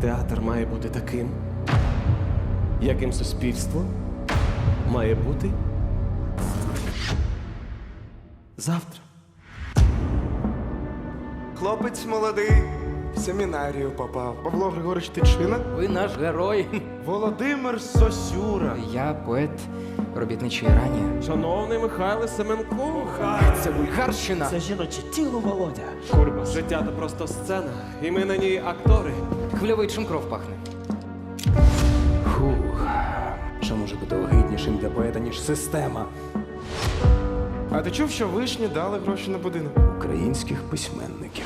Театр має бути таким, яким суспільство має бути завтра. Хлопець молодий, в семінарію попав. Павло Григорович Тичина. Ви наш герой. Володимир Сосюра. Я поет робітничої рані. Шановний Михайло Семенко, Це вульгарщина. це жіноче тіло Володя. Курба. Життя то просто сцена, і ми на ній актори. Хвильовий чим кров пахне. Фух. Що може бути огиднішим для поета, ніж система А ти чув, що вишні дали гроші на будинок? українських письменників?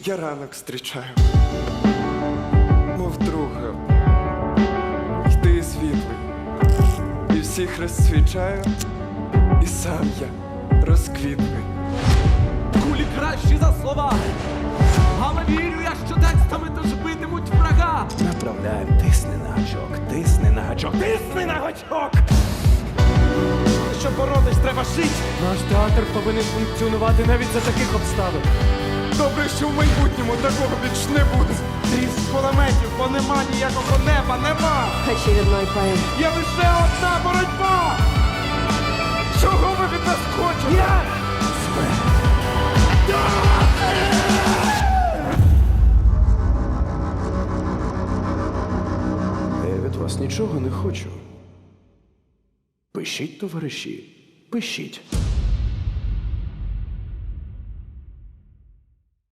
Я ранок зустрічаю. Мов друга. Йти світлий. І всіх розсвічаю. І сам я розквітлий. Кулі кращі за слова. Але вірю я, що текстами тож битимуть врага. Направляємо, тисни на гачок, тисни на гачок, тисни на гачок! Жити. Наш театр повинен функціонувати навіть за таких обставин. Добре, що в майбутньому такого більш не буде. Тріск кулеметів, бо нема ніякого неба, нема! Очередной поэт. Є лише одна боротьба! Чого ви від нас хочете? Я! Я від вас нічого не хочу. Пишіть, товариші, пишіть.